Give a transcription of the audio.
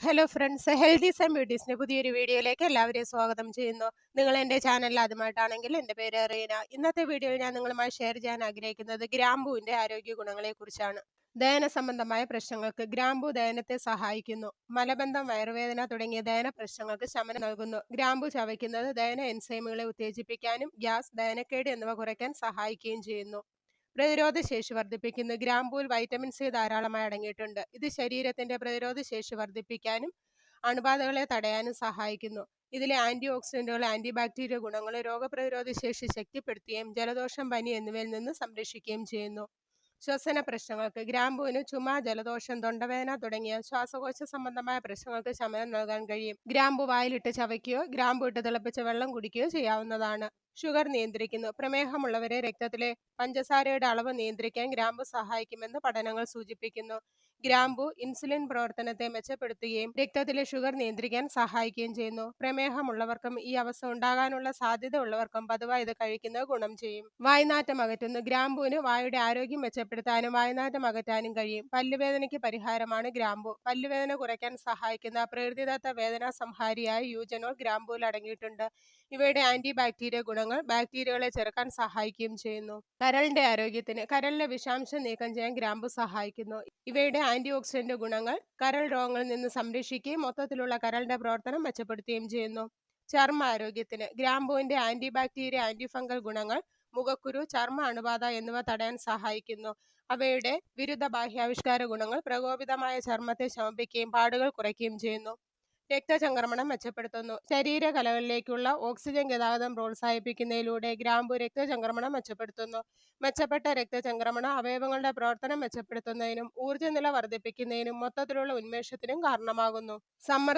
Hello friends healthy and ബ്യൂട്ടീസിന്റെ പുതിയൊരു വീഡിയോയിലേക്ക് എല്ലാവരെയും സ്വാഗതം ചെയ്യുന്നു. നിങ്ങൾ എന്റെ ചാനലിൽ ആദ്യമായിട്ടാണെങ്കിൽ എന്റെ പേര് റീന. ഇന്നത്തെ വീഡിയോയിൽ ഞാൻ നിങ്ങളുമായി ഷെയർ ചെയ്യാൻ ആഗ്രഹിക്കുന്നത് ഗ്രാമ്പൂവിന്റെ ആരോഗ്യ ഗുണങ്ങളെക്കുറിച്ചാണ് ദഹന സംബന്ധമായ പ്രശ്നങ്ങൾക്ക് ഗ്രാമ്പു ദഹനത്തെ സഹായിക്കുന്നു. മലബന്ധം വയറുവേദന തുടങ്ങിയ ദഹന പ്രശ്നങ്ങൾക്ക് ശമനം നൽകുന്നു. ഗ്രാമ്പു ചവയ്ക്കുന്നത് ദഹന എൻസൈമുകളെ ഉത്തേജിപ്പിക്കാനും ഗ്യാസ് ദഹനക്കേട് എന്നിവ കുറയ്ക്കാൻ സഹായിക്കുകയും ചെയ്യുന്നു. പ്രതിരോധ ശേഷി വർദ്ധിപ്പിക്കുന്നു. ഗ്രാമ്പൂവിൽ വൈറ്റമിൻ സി ധാരാളമായി അടങ്ങിയിട്ടുണ്ട്. ഇത് ശരീരത്തിന്റെ പ്രതിരോധ ശേഷി വർദ്ധിപ്പിക്കാനും അണുബാധകളെ തടയാനും സഹായിക്കുന്നു. ഇതിലെ ആന്റി ഓക്സിഡന്റുകൾ ആന്റി ബാക്ടീരിയ ഗുണങ്ങൾ രോഗപ്രതിരോധ ശേഷി ശക്തിപ്പെടുത്തുകയും ജലദോഷം പനി എന്നിവയിൽ നിന്ന് സംരക്ഷിക്കുകയും ചെയ്യുന്നു. ശ്വസന പ്രശ്നങ്ങൾക്ക് ഗ്രാമ്പൂവിന് ചുമ ജലദോഷം തൊണ്ടവേദന തുടങ്ങിയ ശ്വാസകോശ സംബന്ധമായ പ്രശ്നങ്ങൾക്ക് ശമനം നൽകാൻ കഴിയും. ഗ്രാമ്പു വായിലിട്ട് ചവയ്ക്കുകയോ ഗ്രാമ്പു ഇട്ട് തിളപ്പിച്ച വെള്ളം കുടിക്കുകയോ ചെയ്യാവുന്നതാണ്. ഷുഗർ നിയന്ത്രിക്കുന്നു. പ്രമേഹമുള്ളവരെ രക്തത്തിലെ പഞ്ചസാരയുടെ അളവ് നിയന്ത്രിക്കാൻ ഗ്രാമ്പു സഹായിക്കുമെന്ന് പഠനങ്ങൾ സൂചിപ്പിക്കുന്നു. ഗ്രാമ്പു ഇൻസുലിൻ പ്രവർത്തനത്തെ മെച്ചപ്പെടുത്തുകയും രക്തത്തിലെ ഷുഗർ നിയന്ത്രിക്കാൻ സഹായിക്കുകയും ചെയ്യുന്നു. പ്രമേഹമുള്ളവർക്കും ഈ അവസ്ഥ ഉണ്ടാകാനുള്ള സാധ്യത ഉള്ളവർക്കും പതിവായി ഇത് കഴിക്കുന്നത് ഗുണം ചെയ്യും. വായ്നാറ്റം അകറ്റുന്നു. ഗ്രാമ്പുവിന് വായുടെ ആരോഗ്യം മെച്ചപ്പെടുത്താനും വായ്നാറ്റം അകറ്റാനും കഴിയും. പല്ലുവേദനയ്ക്ക് പരിഹാരമാണ് ഗ്രാമ്പു. പല്ലുവേദന കുറയ്ക്കാൻ സഹായിക്കുന്ന പ്രകൃതിദത്ത വേദനാ സംഹാരിയായ യൂജനോൾ ഗ്രാമ്പുവിൽ അടങ്ങിയിട്ടുണ്ട്. ഇവയുടെ ആന്റി ബാക്ടീരിയ ഗുണങ്ങൾ ബാക്ടീരിയകളെ ചെറുക്കാൻ സഹായിക്കുകയും ചെയ്യുന്നു. കരളിന്റെ ആരോഗ്യത്തിന് കരളിലെ വിഷാംശം നീക്കം ചെയ്യാൻ ഗ്രാമ്പു സഹായിക്കുന്നു. ഇവയുടെ ആന്റി ഓക്സിഡന്റ് ഗുണങ്ങൾ കരൾ രോഗങ്ങളിൽ നിന്ന് സംരക്ഷിക്കുകയും മൊത്തത്തിലുള്ള കരളിന്റെ പ്രവർത്തനം മെച്ചപ്പെടുത്തുകയും ചെയ്യുന്നു. ചർമ്മ ആരോഗ്യത്തിന് ഗ്രാമ്പുവിന്റെ ആന്റി ബാക്ടീരിയ ആന്റി ഫംഗൽ ഗുണങ്ങൾ മുഖക്കുരു ചർമ്മ അണുബാധ എന്നിവ തടയാൻ സഹായിക്കുന്നു. അവയുടെ വിരുദ്ധ ബാഹ്യാവിഷ്കാര ഗുണങ്ങൾ പ്രകോപിതമായ ചർമ്മത്തെ ശമിപ്പിക്കുകയും പാടുകൾ കുറയ്ക്കുകയും ചെയ്യുന്നു. രക്തചംക്രമണം മെച്ചപ്പെടുത്തുന്നു. ശരീരകലകളിലേക്കുള്ള ഓക്സിജൻ ഗതാഗതം പ്രോത്സാഹിപ്പിക്കുന്നതിലൂടെ ഗ്രാമ്പു രക്തചംക്രമണം മെച്ചപ്പെടുത്തുന്നു. മെച്ചപ്പെട്ട രക്തചംക്രമണം അവയവങ്ങളുടെ പ്രവർത്തനം മെച്ചപ്പെടുത്തുന്നതിനും ഊർജനില വർദ്ധിപ്പിക്കുന്നതിനും മൊത്തത്തിലുള്ള ഉന്മേഷത്തിനും കാരണമാകുന്നു. സമ്മർദ്ദ